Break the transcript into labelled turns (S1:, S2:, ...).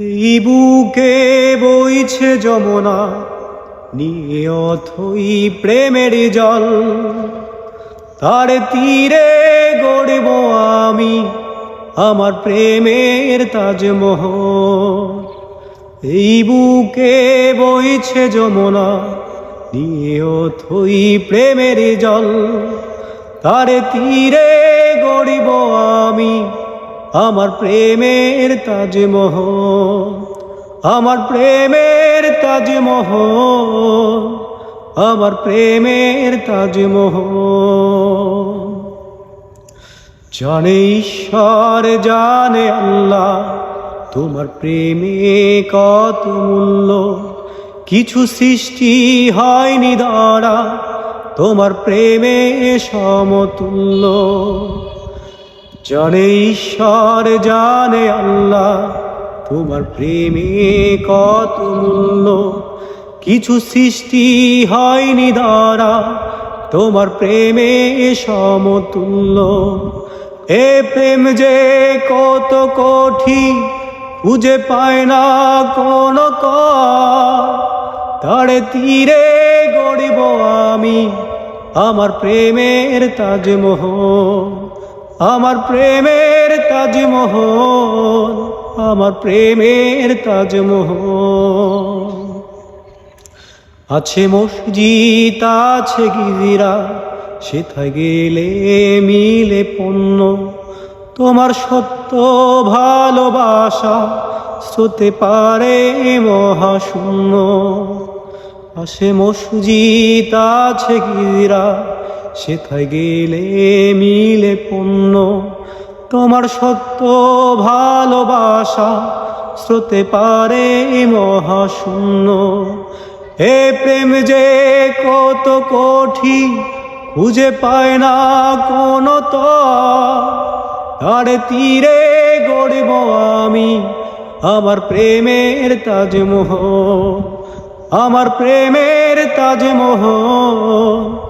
S1: এই বুকে বইছে যমুনা নিয়ে অথই প্রেমের জল। তার তীরে গড়ব আমি আমার প্রেমের তাজমহল। এই বুকে বইছে যমুনা নিয়ে অথই প্রেমের জল। তার তীরে গড়ব আমি আমার প্রেমের তাজমহ আমার প্রেমের তাজমহ আমার প্রেমের তাজমহ জানে ঈশ্বর, জানে আল্লাহ, তোমার প্রেমে কত মূল্য। কিছু সৃষ্টি হয়নি দাঁড়া তোমার প্রেমে সমতুল্য। জানে ঈশ্বর, জানে আল্লাহ। তোমার প্রেমে কত মূল্য। কিছু সৃষ্টি হয়নি দ্বারা, তোমার প্রেমে সমতুল্য। এ প্রেম যে কত কঠিন, খুঁজে পায় না কোন তার তীরে গড়িব আমি, আমার প্রেমের তাজমহল। আমার প্রেমের তাজমহল, আমার প্রেমের তাজমহল। আছে মসজিদ, আছে গিরা সেথায় গেলে মিলে পণ্য। তোমার সত্য ভালোবাসা হতে পারে মহাশূন্য। আসে মসজিদ, আছে গিরা সেথায় গেলে মিলে পণ্য। তোমার সত্য ভালোবাসা শ্রোতে পারে মহাশূন্য। এ প্রেম যে কত কঠিন খুঁজে পায় না কোন তার তীরে গড়ব আমি আমার প্রেমের তাজমহল। আমার প্রেমের তাজমহল।